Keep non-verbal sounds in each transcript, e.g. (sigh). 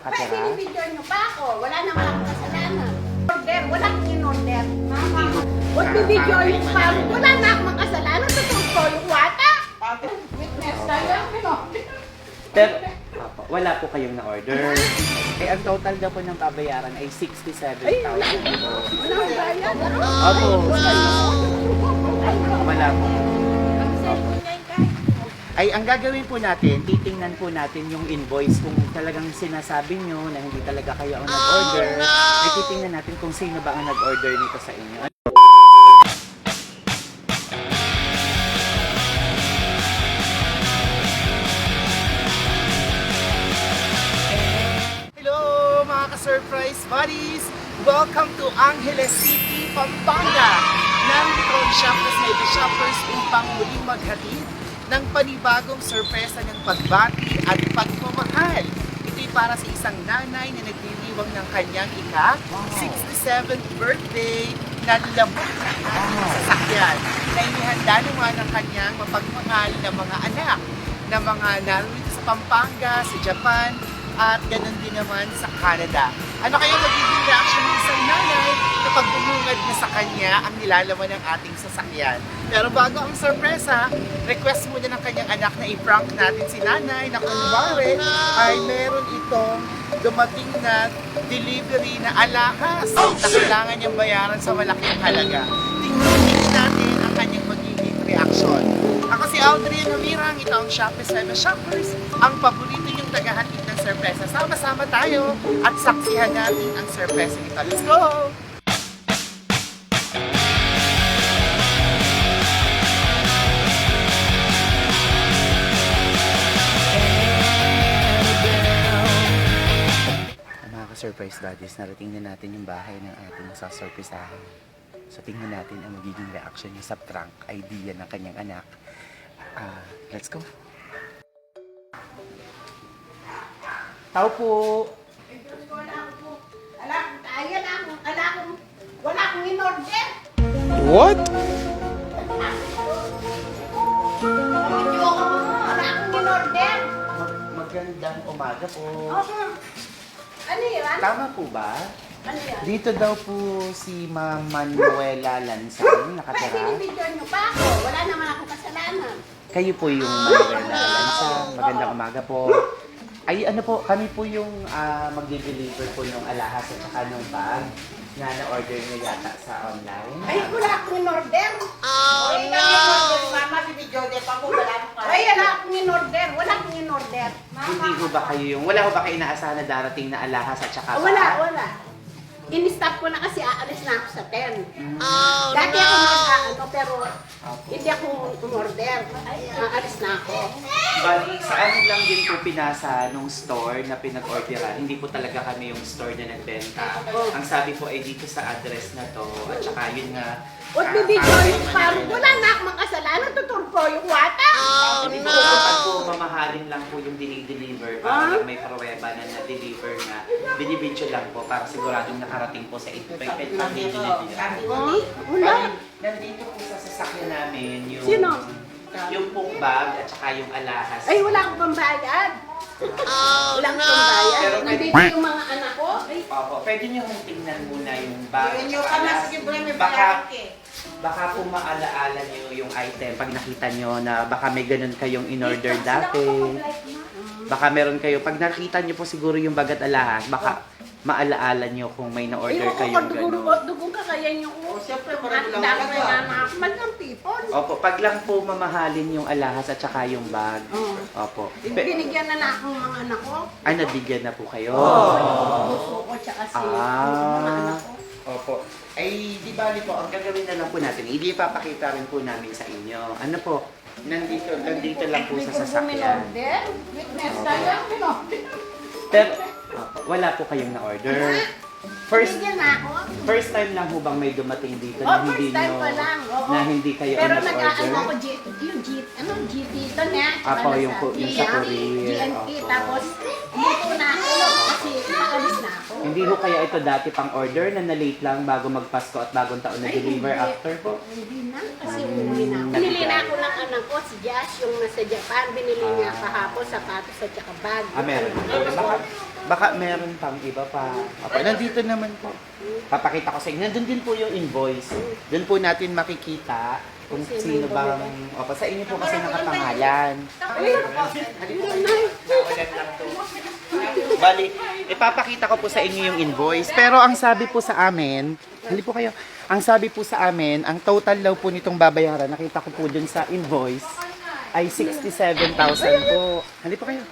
Pwede Katira? binibidyo niyo pa ako. Wala naman akong kasalanan. Order, wala akong in-order. Huwag bibidyo niyo pa ako. Wala na akong kasalanan. Tutulog ko yung wata. Witness tayo. Pero, Apo, wala po kayong na-order. Eh, ang total daw po ng kabayaran ay 67,000. Wala akong bayad. Opo. Wala po. Ay, ang gagawin po natin, titingnan po natin yung invoice kung talagang sinasabi nyo na hindi talaga kayo ang nag-order. Ay, titingnan natin kung sino ba ang nag-order nito sa inyo. Hello mga ka-surprise buddies! Welcome to Angeles City, Pampanga! Nandito ang Shoppers Mega Shoppers upang muling maghatid ng panibagong sorpresa ng pagbati at pagmamahal. Ito'y para sa isang nanay na nagdiriwang ng kanyang ika 67th birthday na labot na ating sasakyan. Na inihanda naman ng kanyang mapagmahal na mga anak na mga narito sa Pampanga, sa Japan, at ganun din naman sa Canada. Ano kaya magiging reaction ng isang nanay kapag bumungad na sa kanya ang nilalaman ng ating sasakyan? Pero bago ang sorpresa, request muna ng kanyang anak na i-prank natin si nanay na kunwari ay meron itong dumating na delivery na alahas na kailangan niyang bayaran sa malaking halaga. Tingnan natin ang kanyang magiging reaction. Ako si Audrey Namirang, ito ang Shopee 7 Shoppers, ang paborito niyong tagahatid ng sorpresa. Sama-sama tayo at saksihan natin ang sorpresa nito. Let's go! Mga ka-surprise buddies, narating na natin yung bahay ng ating sasurprisahan. So tingnan natin ang magiging reaction niya sa prank idea ng kanyang anak. Ah, let's go. Tao po! Wala akong, wala akong kaya na akong, wala akong, wala akong in-order. What? Video ko, wala akong in-order. Mag- magandang umaga po. Ano yan? Tama po ba? Ano yan? Dito daw po si Ma'am Manuela Lansan Pwede nakatira. binibidyo niyo pa ako. Wala naman akong kasalanan. Kayo po yung Manuela Lansan. Magandang umaga po. Ay, ano po, kami po yung ah, magde-deliver po ng alahas at saka ng bag na na-order niyo yata sa online. Ay, wala akong in-order. Oh, no! Mama, bibidyo din pa ko, wala mo Ay, wala akong in-order. Wala akong in-order. Hindi ho ba kayo yung, wala ho ba kayo inaasahan na darating na alahas at saka Ah, Wala, bag? wala. In-stop ko na kasi aalis na ako sa 10. Oh, Dati ako nag-ano, pero hindi ako umorder. Aalis na ako. Bali, sa amin lang din po pinasa nung store na pinag-orderan. Hindi po talaga kami yung store na nagbenta. Oh. Ang sabi po ay dito sa address na to. At saka yun nga. Bibidyo para- yung parang wala na akong makasalanan. Tutur ko yung wata. Hindi po dapat po mamahalin lang po yung dinideliver para lang may pruweba na na-deliver na binibidyo lang po para siguradong nakarating po sa ito. Pwede pang delivery. Oh, wala. Nandito po sa sasakyan namin yung Sino? yung pong bag at saka yung alahas. Ay, wala akong pambayad. Oh, Wala akong pambayad. Pero Nandito yung mga anak ko. Ay, Opo, pwede nyo hong tingnan muna yung bag. Yun yung at alahas. sige, bro, may Baka, bayaran ka eh. Baka po maalaala nyo yung item pag nakita nyo na baka may ganun kayong in-order dati. Baka meron kayo, pag nakita nyo po siguro yung bag at alahas, baka maalaala nyo kung may na-order kayong dugo, ganun. dugo ka kaya yung Oh, siyempre, marami lang dami ako. na ako. Magang people. Opo, pag lang po mamahalin yung alahas at saka yung bag. Oo. Opo. Pe- Binigyan na na akong mga anak ko. ay, nabigyan na po kayo. Gusto ko, tsaka si mga Ah, anak ko. Opo. Ay, di ba po, ang gagawin na lang po natin, hindi papakita rin po namin sa inyo. Ano po, nandito, nandito lang po sa sasakyan. Witness tayo. Pero, opo, wala po kayong na-order. First, Binigyan na ako. first time lang ho bang may dumating dito Oh, na hindi first time nyo, pa lang. Oo. na hindi kayo Pero ang nag-ano ako, nag-order? G, yung G, ano, GT ito nga. Apo, yung po- yung sa courier. GNT, Apo. tapos dito na ako kasi makalis na ako. Hindi ho kaya ito dati pang order na na-late lang bago magpasko at bagong taon na deliver after po? Hindi na, kasi umuwi na ako. Binili na ako ng anak ko, si Josh, yung nasa Japan. Binili niya kahapon, sapatos at saka bag. Ah, meron. Baka, baka meron pang iba pa. Opo, nandito naman po. Papakita ko sa inyo. Nandun din po yung invoice. Doon po natin makikita kung sino bang... Opo, sa inyo po kasi nakapangalan. Bali, ipapakita ko po sa inyo yung invoice. Pero ang sabi po sa amin, hindi po kayo, ang sabi po sa amin, ang total daw po nitong babayaran, nakita ko po dun sa invoice, ay 67,000 po. Hindi po kayo.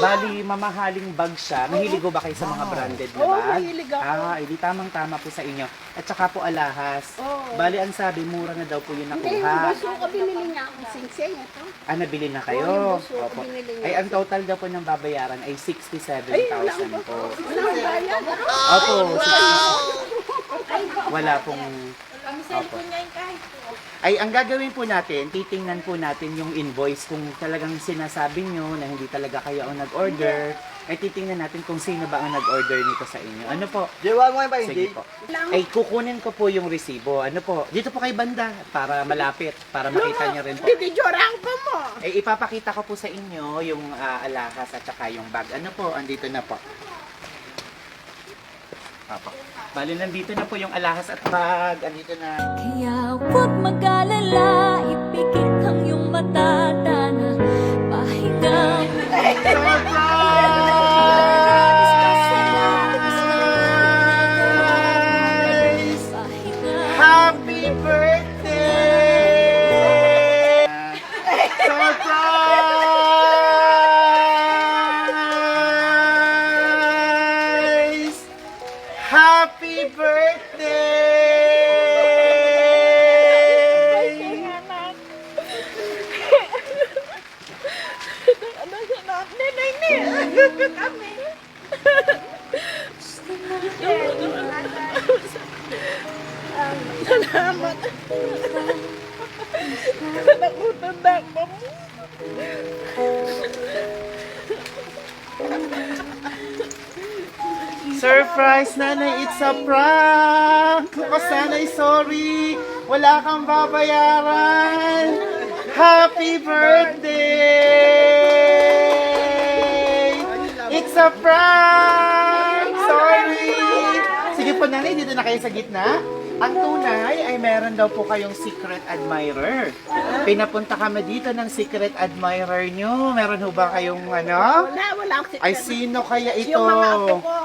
Bali, mamahaling bag siya. Mahilig ko ba kayo sa mga branded na Oo, bag? mahilig ako. Ah, hindi tamang-tama po sa inyo. At saka po alahas. Oo. Bali, ang sabi, mura na daw po yung Hindi, yung nakuha. buso ko binili niya ako singsing. Ito. Ah, nabili na kayo? Oo, yung buso, Opo. binili niya. Ay, ang total daw po ng babayaran ay 67,000 Ay, wala ba? po. Wala akong bayad. Opo. Wala pong... Opo. Ay, ang gagawin po natin, titingnan po natin yung invoice kung talagang sinasabi nyo na hindi talaga kayo ang nag-order. Ay, titingnan natin kung sino ba ang nag-order nito sa inyo. Ano po? Diwa mo ba Sige po. Ay, kukunin ko po yung resibo. Ano po? Dito po kay banda para malapit, para makita nyo rin po. Bibidyorang ko mo. Eh, ipapakita ko po sa inyo yung ah, alahas at saka yung bag. Ano po? Andito na po. Apo. Bali, nandito na po yung alahas at bag. Andito na. Kaya huwag mag-alala, ipikit ang iyong mata na pahinga (laughs) A prank! Sorry! Sige po, nanay, dito na kayo sa gitna. Ang tunay ay meron daw po kayong secret admirer. Pinapunta kami dito ng secret admirer nyo. Meron ho ba kayong ano? Wala, wala akong Ay, sino kaya ito? Yung mga apo ko.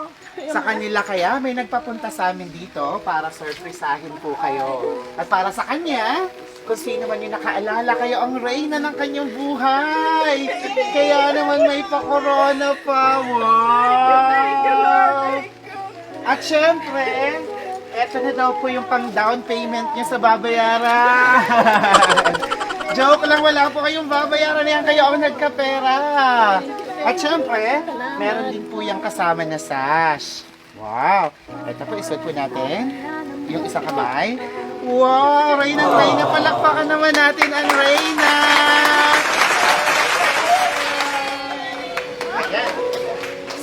Sa kanila kaya, may nagpapunta sa amin dito para surprisahin po kayo. At para sa kanya, kung sino man yung nakaalala kayo, ang reyna ng kanyang buhay. Kaya naman may pa-corona pa. Wow! At syempre, eto na daw po yung pang down payment niya sa babayaran. (laughs) Joke lang, wala po kayong babayaran yan. Kayo ang nagkapera. At syempre, meron din po yung kasama na sash. Wow! Ito po, isuot po natin. Yung isang kamay. Wow! Reyna, Reyna, palakpakan naman natin ang Reyna!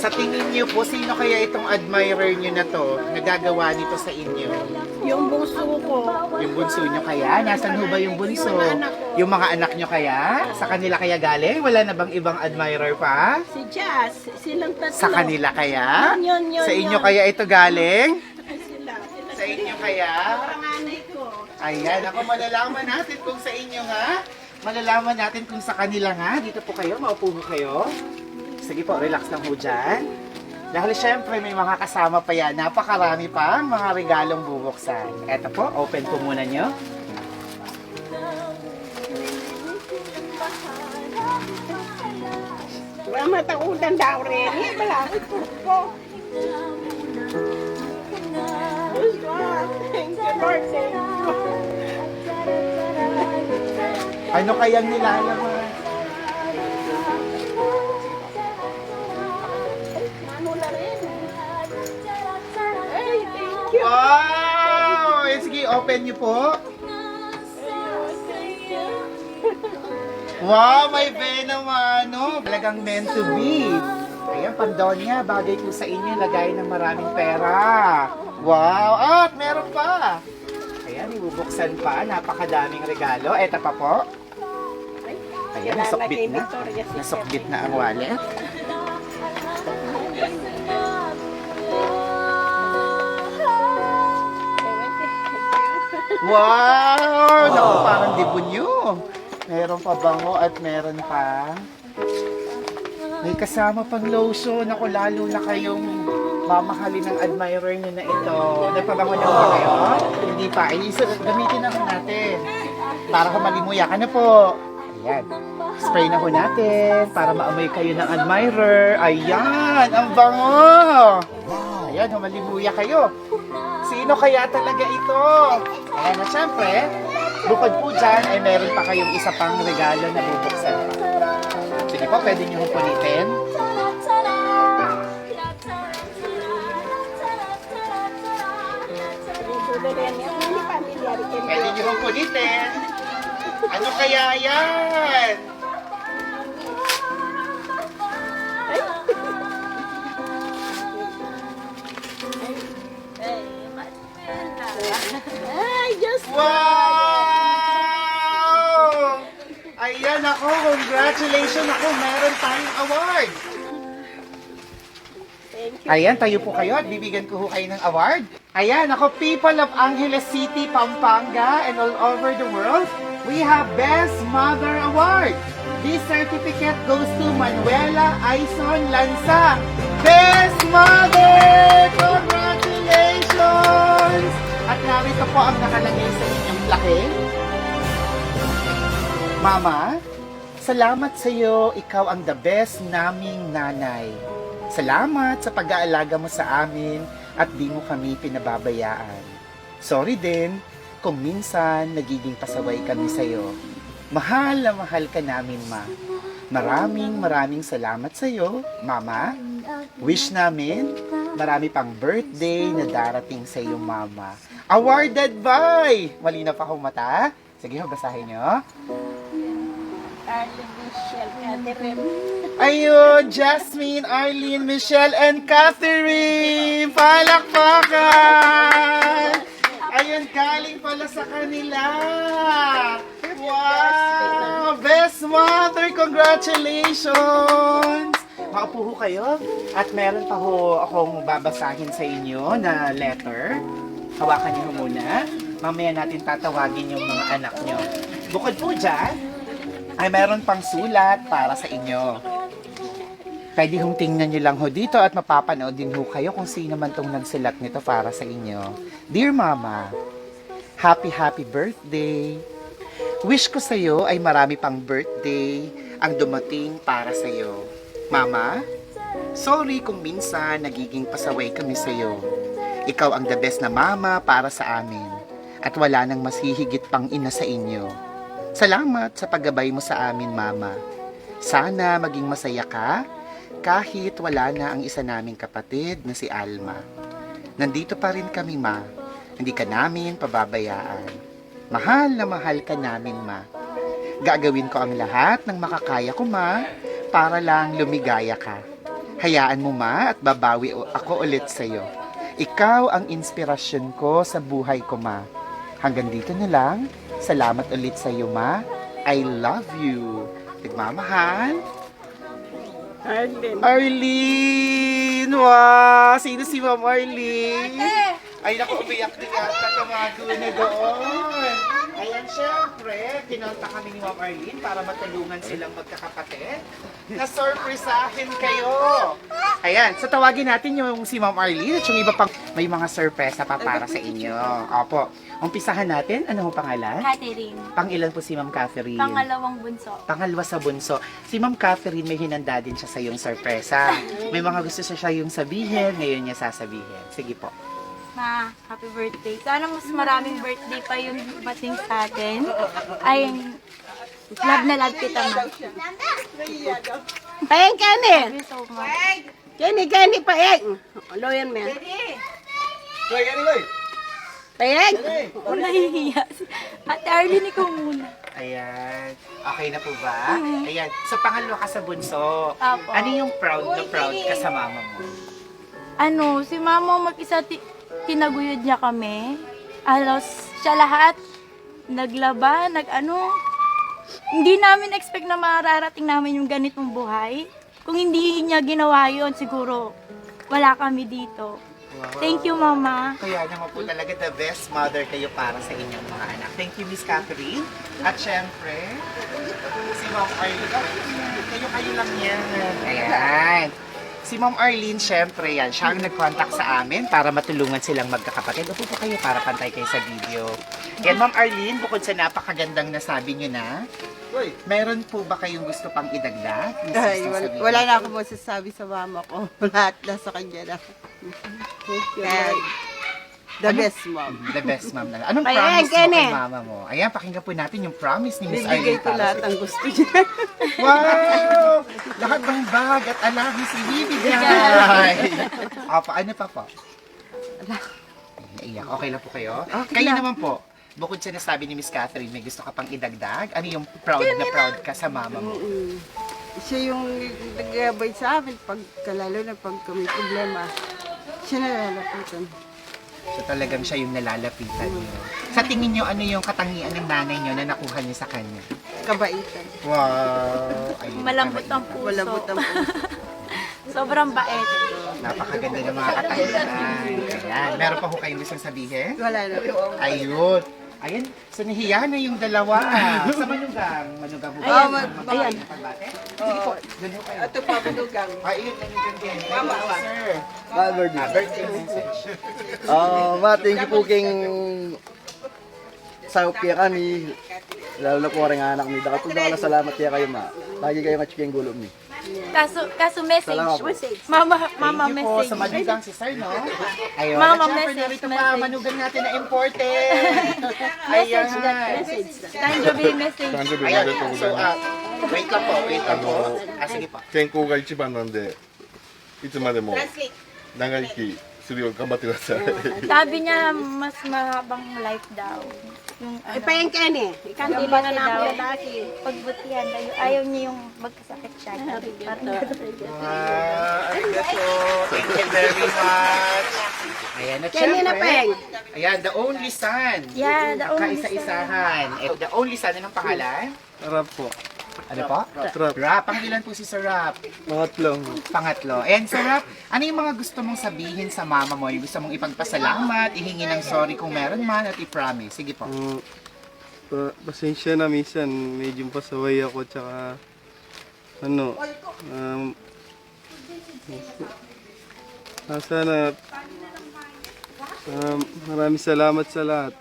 Sa tingin niyo po, sino kaya itong admirer niyo na to, nagagawa nito sa inyo? Yung buso ko. Yung bunso nyo kaya? Nasaan ho ba yung bunso? Yung mga anak nyo kaya? Sa kanila kaya galing? Wala na bang ibang admirer pa? Si Jazz, silang tatlo. Sa kanila kaya? Yun, yun, Sa inyo yun. kaya ito galing? Sila. sila Sa inyo kaya? Ayan, ako malalaman natin kung sa inyo nga. Malalaman natin kung sa kanila nga. Dito po kayo, maupo po kayo. Sige po, relax lang po dyan. Dahil syempre may mga kasama pa yan. Napakarami pa ang mga regalong bubuksan. Eto po, open po muna nyo. Wala mataudan daw rin. Malapit po ko. Thank you, Lord. Thank you. Ano kayang thank you. Wow! Eh, sige, open nyo po. Wow, may venom ano. Talagang meant to be. Ayan, pandonya, bagay po sa inyo, lagay ng maraming pera. Wow! At meron pa! Ayan, ibubuksan pa. Napakadaming regalo. Eto pa po. Ayan, nasukbit na. Nasukbit na ang wallet. Wow! Naku, parang debunyo. Meron pa bango at meron pa. May kasama pang lotion. Ako lalo na kayong mamahalin ng admirer niyo na ito. Nagpabango na ba kayo? Hindi pa. Ay, isa, gamitin na natin. Para kumalimuyak. Ano po? Ayan. Spray na ho natin para maamoy kayo ng admirer. Ayan! Ang bango! Ayan, humalimuya kayo. Sino kaya talaga ito? Ayan na syempre, bukod po dyan, ay meron pa kayong isa pang regalo na bubuksan pa. Sige po, pwede niyo hong Pwede niyo hong punitin. Ano kaya yan? Ay, Diyos Wow! Ayan ako, congratulations ako, meron tayong award. Ayan, tayo po kayo at bibigyan ko ho kayo ng award. Ayan, ako, people of Angeles City, Pampanga, and all over the world, we have Best Mother Award. This certificate goes to Manuela Aison Lanza. Best Mother! Congratulations! At narito po ang nakalagay sa inyong laki. Mama, salamat sa iyo. Ikaw ang the best naming nanay. Salamat sa pag-aalaga mo sa amin at di mo kami pinababayaan. Sorry din kung minsan nagiging pasaway kami sa iyo. Mahal na mahal ka namin, Ma. Maraming maraming salamat sa iyo, Mama. Wish namin marami pang birthday na darating sa iyo, Mama. Awarded by! Malinaw pa akong mata? Sige, basahin nyo. Michelle Catherine. Ayun, Jasmine, Arlene, Michelle, and Catherine! Palakpakan! Ayun, galing pala sa kanila! Wow! Best mother! Congratulations! Maupo ho kayo. At meron pa ho akong babasahin sa inyo na letter. Hawakan niyo muna. Mamaya natin tatawagin yung mga anak niyo. Bukod po dyan, ay meron pang sulat para sa inyo. Pwede hong tingnan nyo lang ho dito at mapapanood din ho kayo kung sino man tong nagsulat nito para sa inyo. Dear Mama, Happy happy birthday! Wish ko sa iyo ay marami pang birthday ang dumating para sa iyo. Mama, sorry kung minsan nagiging pasaway kami sa iyo. Ikaw ang the best na mama para sa amin at wala nang mas hihigit pang ina sa inyo. Salamat sa paggabay mo sa amin, Mama. Sana maging masaya ka kahit wala na ang isa naming kapatid na si Alma. Nandito pa rin kami, Ma. Hindi ka namin pababayaan. Mahal na mahal ka namin, Ma. Gagawin ko ang lahat ng makakaya ko, Ma, para lang lumigaya ka. Hayaan mo, Ma, at babawi ako ulit sa'yo. Ikaw ang inspirasyon ko sa buhay ko, Ma. Hanggang dito na lang. Salamat ulit sa iyo, Ma. I love you. Nagmamahal. Arlene. Arlene! Wow! Sino si Ma'am Arlene? Ay, naku, umiyak din yata tumago na doon. Ayan, syempre, kinonta kami ni Ma'am Arlene para matulungan silang magkakapatid. Na-surprisahin kayo. Ayan, so tawagin natin yung si Ma'am Arlene at yung iba pang may mga sorpresa pa para sa inyo. Opo. Umpisahan natin. Ano ho pangalan? Catherine, Pang ilan po si Ma'am Catherine? pangalawang bunso. Pangalawa sa bunso. Si Ma'am Catherine may hinanda din siya sa yung sorpresa. (laughs) May mga gusto siya siya yung sabihin, ngayon niya sasabihin. Sige po. Ma, happy birthday. Sana mas maraming birthday pa yung bating sa atin. Ay, love na love kita, ma. Paeng, Kenny. Kenny, Kenny, paeng. Mo yan. Paeng. Ako nahihiya. Ate Arlene, ikaw muna. Ayan. Okay na po ba? Ayan. So, pangalawa ka sa bunso. Apo. Ano yung proud na proud ka sa mama mo? Ano, si mama mag-isa ti- tinaguyod niya kami. Alos, siya lahat. Naglaba, nag-ano. Hindi namin expect na mararating namin yung ganitong buhay. Kung hindi niya ginawa yun, siguro wala kami dito. Thank you, Mama. Kaya naman po talaga the best mother kayo para sa inyong mga anak. Thank you, Miss Catherine. At syempre, si Ma'am Arlene. Kayo-kayo lang yan. Ayan. Si Ma'am Arlene, syempre yan, siya ang nag-contact sa amin para matulungan silang magkakapatid. Upo po kayo para pantay kayo sa video. Yan, Ma'am Arlene, bukod sa napakagandang nasabi nyo na, meron po ba kayong gusto pang idagdag? Ay, Gusto wala, sabihin? wala na ako masasabi sa mama ko. (laughs) Lahat nasa kanya na. Thank you, Lord. The best mom. The best mom na. Anong Ayan, promise mo kay mama mo? Ayan, pakinggan po natin yung promise ni Miss Bibigay Arlene. ko lahat ang gusto niya. (laughs) Wow! Lahat ng bag at alahis ibibigay. O, paano pa po? Naiyak. Okay lang po kayo? kayo naman po, bukod sa nasabi ni Miss Catherine, may gusto ka pang idagdag? Ano yung proud na proud ka sa mama mo? Mm. Siya yung nagabay sa amin pag kalalo na pag kami problema. Siya na lalapitan. So talagang siya yung nalalapitan niyo. Sa tingin niyo, ano yung katangian ng nanay niyo na nakuha niyo sa kanya? Kabaitan. Wow! Ayun, Malambot ang puso. Malambot ang puso. (laughs) Sobrang bait. Napakaganda ng mga katangian. Ayan. Meron pa ho kayong gusto sabihin? Wala na. Ayun. Ayan, so nahiya na yung dalawa. (laughs) sa manugang. Manugang ho. Ah, ma- Ayan. Pagbate? Sige po, doon ho kayo. Ito pa, manugang. Ay, yun, manugang din. Mama, Hello, sir. Ah, birthday. Ah, birthday message. Ah, ma, thank you po king sa kaya kami. Lalo na po rin anak po na salamat kaya kayo ma. Lagi kayo nga chiking gulo mi. Kaso, kaso message. Salamat po. Mama, mama Thank you po message. sa manugang si sir, no? Ayun. Mama, At syempre, message, narito pa, message. manugang natin na imported. (laughs) Message Ayan. that message. Tanjobi message. 誕生日おめでとう Ayan, ご so, ざいま ah, wait lang po, wait lang po. Ah, sige po. す。健康が一番なんで、いつまでも長生き Seryoso, kamati na sa. Sabi niya, mas mahabang life daw. Yung, eh, eh. ano, Ipayangkin eh. Ikan dili na daw. na laki. pagbutihan daw. Ayaw niya yung magkasakit siya. Thank you very much. Ayan, at Kaya na peng. ayan, the only son. Yeah, the only son. Kaisa-isahan. Eh, The only son, anong pangalan? Arap po. Ano po? Rap. Rap. Pangilan po si Sir Rap. Pangatlo. Pangatlo. And Sir Rap, ano yung mga gusto mong sabihin sa mama mo? Yung gusto mong ipagpasalamat, ihingi ng sorry kung meron man at i-promise. Sige po. Uh, pa- pasensya na minsan, medyo pasaway ako tsaka ano, um, ah, sana um, maraming salamat sa lahat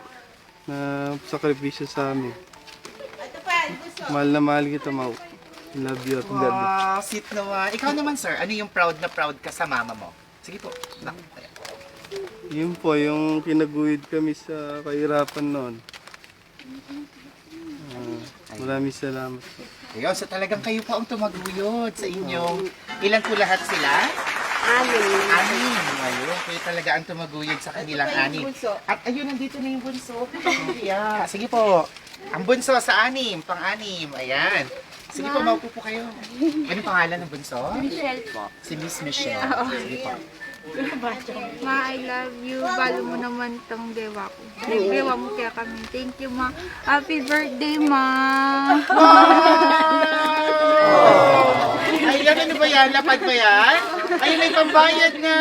na sakripisyo sa amin. Mahal na mahal kita, Mau. Love you at God. Wow, sweet naman. Ikaw naman, sir, ano yung proud na proud ka sa mama mo? Sige po. Nak- ayan. Yun po, yung kinaguyod kami sa kahirapan noon. Ah, maraming salamat po. Ayun, so talagang kayo po ang tumaguyod sa inyong... Ilan po lahat sila? Amin. Anim. Ayun, kayo talaga ang tumaguyod sa kanilang anim. At ayun, nandito na yung bunso. (laughs) Yeah. Sige po. Ang bunso sa anim, pang-anim. Ayan. Sige po, maupo po kayo. Ano pangalan ng bunso? Michelle po. Si Miss Michelle. Sige po. Ma, I love you. Balo mo naman tong dewa ko. Nagdewa mo kaya kami. Thank you, ma. Happy birthday, ma. Ay, yan, ano ba yan? Lapad ba yan? Ay, may pambayad na!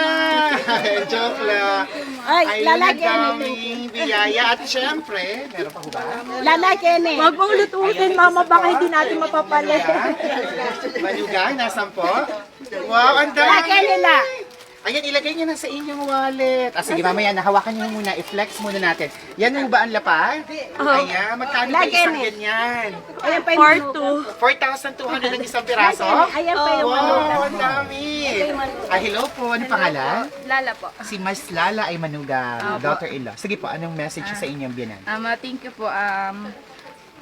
Joke lang. Ay, Ay, lalaki yan. daming biyaya. At syempre, meron pa ho ba? Lalaki yan eh. Huwag mong lututin, mama, baka hindi natin mapapalit. Malugay, nasan po? Wow, ang Lalaki dami! nila. Ayan, ilagay niyo na sa inyong wallet. Ah, sige, mamaya, nahawakan niyo muna. I-flex muna natin. Yan mo ba ang lapad? Ayan, magkano ba Lagyan isang eh. ganyan? Ayan pa yung Part manugang. 2. 4,200 ang isang piraso? Ayan pa yung Wow, manugang. ang dami! Ah, hello po. Ano pangalan? Lala po. Si Mas Lala ay manugang, daughter-in-law. Sige po, anong message sa inyong biyanan? Ama, thank you po. Um,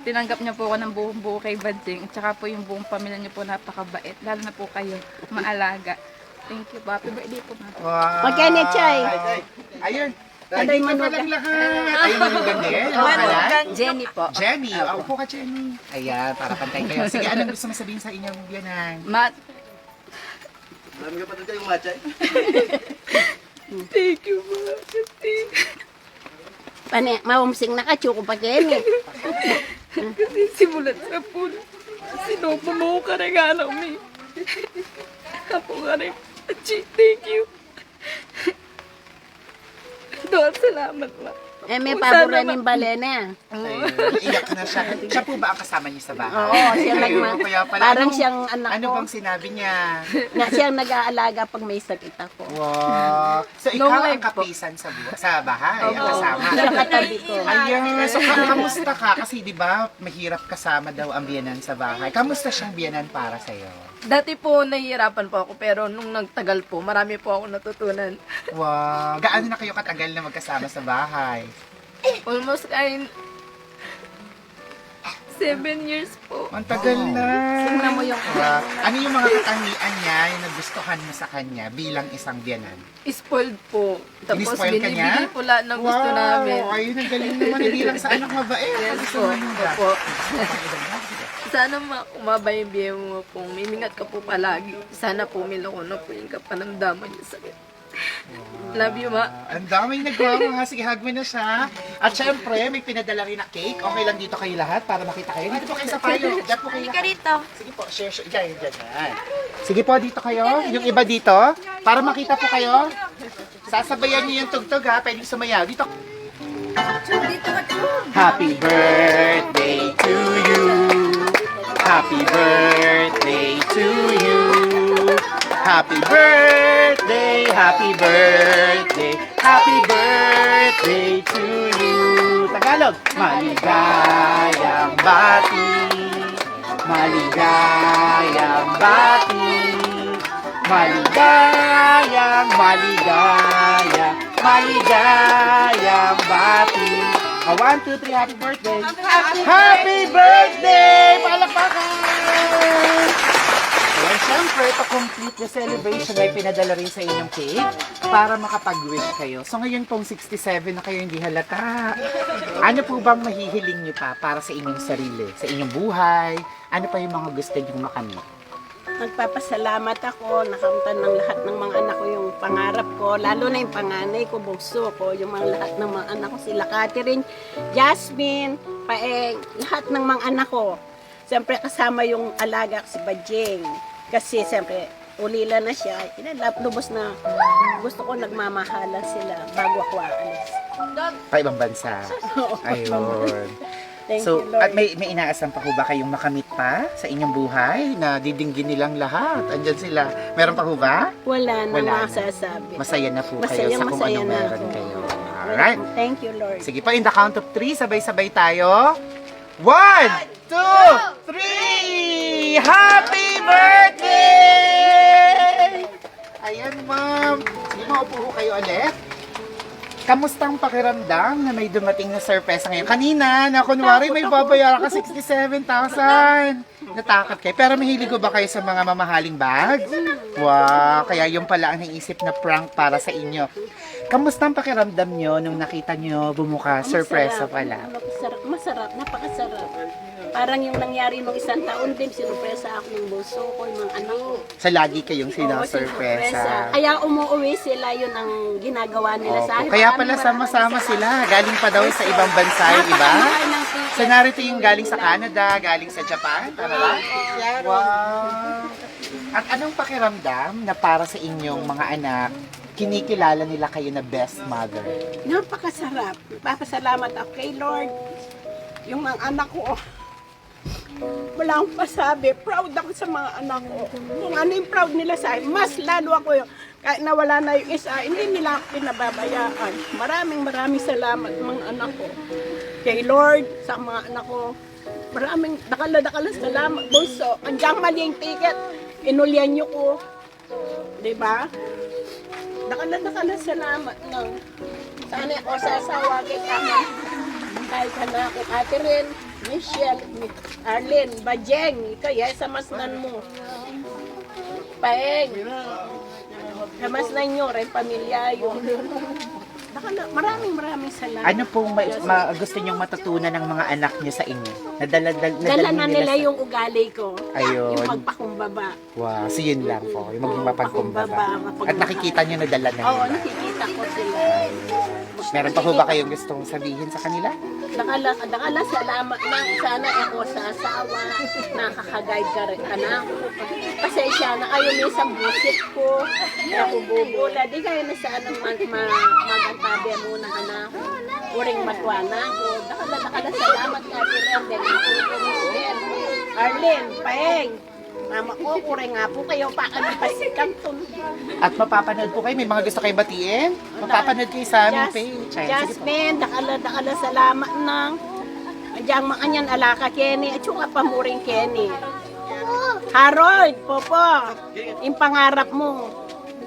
tinanggap niyo po ako ng buong buo kay Badjing. At saka po yung buong pamilya niyo po napakabait. Lalo na po kayo, maalaga. Thank you po. Happy birthday po, ma. Wow! Magkano, Chay? Ay, ay. Ayun. Dito pa Manugang. lang lahat. Ay, manugang din. Ano ka? Jenny po. Jenny. Oh, upo ka, Jenny. Ayan, para pantay kayo. Sige, anong gusto mo sabihin sa inyong biyanan? Mat, Marami ka pa doon kayong matcha eh. Pane, maumsing na ka, chuko pa Jenny. Simulat sa pool. Sinupo mo ka rin anak mi. Ako ka rin. Thank you. Doon, salamat ma. Eh, may pabor rin yung balena. Iyak na siya. Siya po ba ang kasama niyo sa bahay? Oo, siya nagma- kaya pala, parang anong- siyang anak Ano ko. bang sinabi niya? Na siyang nag-aalaga pag may sakit ako. Wow. So, ikaw No ang way po. kapisan sa, bu- sa bahay, ang kasama. Siya katabi ko. Ayun, so ka- kamusta ka? Kasi di ba mahirap kasama daw ang biyanan sa bahay. Kamusta siyang biyanan para sa'yo? Dati po, nahihirapan po ako, pero nung nagtagal po, marami po ako natutunan. (laughs) Wow. Gaano na kayo katagal na magkasama sa bahay? Almost kain seven years po. Ang tagal na. Tingnan mo yung- Wow. Ano yung mga katangian niya yung nagustuhan mo sa kanya bilang isang biyanan? Spoiled po. Tapos Ini-spoil ka niya? binibigay po lahat ng gusto namin. Ayun, ang galing naman. eh, bilang sa anak mabait. Yes po. mo yun ba? Opo. (laughs) Sana ma kumaba yung biye mo po. Mimingat ka po palagi. Sana po miloko na po yung kapanamdaman yung sakit. Love you, ma. Ang daming nagmamahal. Sige, hug mo na siya. At syempre, may pinadala rin na cake. Okay lang dito kayo lahat para makita kayo. Dito po kayo sa payo. Diyan po kayo lahat. rito. Sige po, share, share. Diyan, diyan, diyan. Sige po, dito kayo. Yung iba dito. Para makita po kayo. Sasabayan niyo yung tugtog ha. Pwedeng sumayaw. Dito. Happy birthday to you. Happy birthday to you. Happy birthday, happy birthday, happy birthday to you. Tagalog. Maligayang bati. Maligayang bati. Maligayang, maligayang, maligayang bati. A one, two, three, happy birthday. Happy, birthday! Palakpakan! Ayan, syempre, to complete the celebration, may pinadala rin sa inyong cake para makapag-wish kayo. So ngayon pong 67 na kayo, hindi halata. Ano po bang mahihiling nyo pa para sa inyong sarili, sa inyong buhay? Ano pa yung mga gusto nyo makamit? Nagpapasalamat ako, nakamtan ng lahat ng mga anak ko yung pangarap ko, lalo na yung panganay ko, bugso ko, yung mga lahat ng mga anak ko, sila Catherine, Jasmine, Paeng, lahat ng mga anak ko. Siyempre kasama yung alaga ko si Bajing. Kasi siyempre, ulila na siya, inalap, lubos na gusto ko nagmamahalan sila bago ako aalis. Pa ibang bansa. (laughs) Ayun. Thank So, you, Lord. at may, may inaasam pa ho ba kayong makamit pa sa inyong buhay na didinggin nilang lahat? Andyan sila. Meron pa ho ba? Wala na Wala na. masasabi. Masaya na po Masaya, kayo sa kung anong na meron ako. kayo. Alright. Thank you, Lord. Sige po, in the count of three, sabay-sabay tayo. One, two, three! Happy birthday! Ayan, ma'am. Sige, maupo ho kayo ulit. Kamusta ang pakiramdam na may dumating na sorpresa ngayon? Kanina, na kunwari may babayaran ka 67,000. Natakot kayo. Pero mahilig ko ba kayo sa mga mamahaling bags? Wow, kaya yung pala ang naisip na prank para sa inyo. Kamusta ang pakiramdam nyo nung nakita nyo bumuka? Sorpresa pala. Masarap, masarap, napakasarap. Parang yung nangyari nung isang taon din, sinurpresa ako ng buso ko, yung mga anak ko. Sa lagi kayong Oo, sinasorpresa. Kaya umuwi sila, yun ang ginagawa nila sa akin. Kaya pala sama-sama sila. Galing pa daw sa ibang bansa yung iba. So narito yung galing sa Canada, galing sa Japan. Tama ba? Wow! At anong pakiramdam na para sa inyong mga anak, kinikilala nila kayo na best mother? Napakasarap. Papasalamat ako kay Lord. Yung mga anak ko, wala akong pasabi. Proud ako sa mga anak ko. Kung ano yung proud nila sa akin, mas lalo ako yung, kahit nawala na yung isa, hindi nila ako pinababayaan. Maraming maraming salamat mga anak ko. Kay Lord, sa mga anak ko, maraming dakala-dakala salamat. Bunso, andiyan mali yung ticket, inulyan niyo ko. Di ba? Dakala-dakala salamat lang. Sana ako sasawa kay kami. Kahit na ako, Catherine, Michelle, Mi- Arlene, Bajeng, kaya sa masnan mo. Paeng, sa masnan nyo, rin pamilya yun. Nakala- Maraming maraming salamat. Ano pong ma- ma- gusto niyong matutunan ng mga anak niyo sa inyo? Nadala, dal, Dala nadala na nila sa- yung ugali ko. Ayun. Yung magpakumbaba. Wow, so yun lang po. Yung maging Oo, mapagkumbaba. At nakikita niyo nadala na Oo, nila. nakikita ko sila. Meron pa po ba kayong gustong sabihin sa kanila? Nakala, nakala salamat na sana ako sa asawa. Nakaka-guide ka rin anak. Pasensya na kayo minsan busit ko. Kaya ako bubula. Di kayo na sana mag, ma, magantabi muna anak. Uring matwana ko. Nakala, nakala salamat nga si Rende. Ako ko Michelle. Arlene, Paeng. Mama ko, uring nga po kayo pa kami pasikan to. At mapapanood po kayo, may mga gusto kayo batiin? Mapapanood kayo sa aming page. Jasmine, dakala, dakala, salamat nang. Andiyan mga anyan alaka Kenny, at yung pamuring Kenny. Harold, Popo, yung pangarap mo,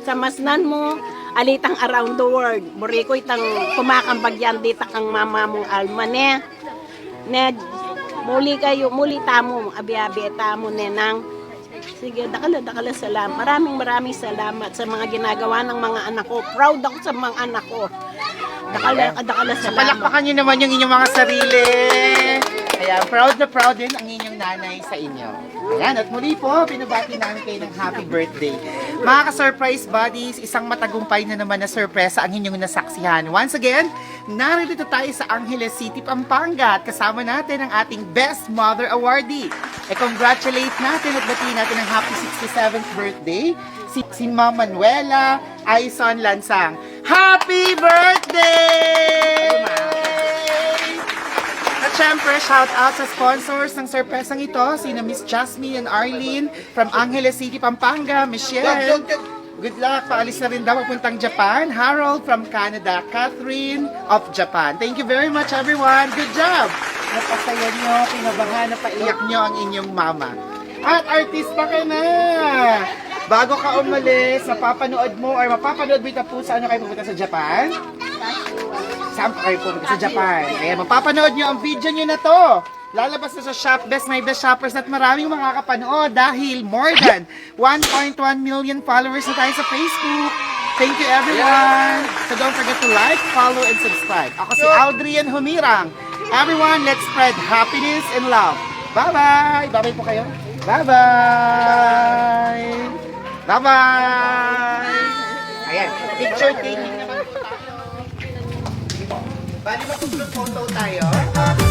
sa masnan mo, alitang around the world. Buriko itang kumakambagyan dita kang mama mong alma ne. Ne, muli kayo, muli tamo, abi-abi tamo ne nang. Sige, dakala, dakala salamat. Maraming maraming salamat sa mga ginagawa ng mga anak ko. Proud ako sa mga anak ko. Dakala, dakala salamat. palakpakan nyo naman yung inyong mga sarili. Kaya proud na proud din ang inyong nanay sa inyo. Ayan, at muli po, pinabati namin kayo ng happy birthday. Mga ka-surprise buddies, isang matagumpay na naman na sorpresa ang inyong nasaksihan. Once again, narito tayo sa Angeles City, Pampanga at kasama natin ang ating Best Mother Awardee. E congratulate natin at batiin natin ang happy 67th birthday si, si Ma'am Manuela Aison Lansang. Happy birthday! At syempre, shout out sa sponsors ng sorpresang ito, sina Miss Jasmine and Arlene from Angeles City, Pampanga, Michelle. Good luck, paalis na rin daw papuntang Japan. Harold from Canada, Catherine of Japan. Thank you very much everyone. Good job! Napasaya nyo, kinabahan, napaiyak nyo ang inyong mama. At artista ka na! Bago ka umalis, mapapanood mo or mapapanood mo ito po sa ano kayo pupunta sa Japan? Saan pa kayo pumunta sa Japan? Kaya mapapanood nyo ang video nyo na to. Lalabas na sa Shop Best My Best Shoppers at maraming makakapanood dahil more than 1.1 million followers na tayo sa Facebook. Thank you everyone! So don't forget to like, follow, and subscribe. Ako si Aldrian Humirang. Everyone, let's spread happiness and love. Bye-bye! Bye-bye po kayo. Bye-bye! Bye-bye! Ayan, picture taking naman. Bali mag-group photo tayo.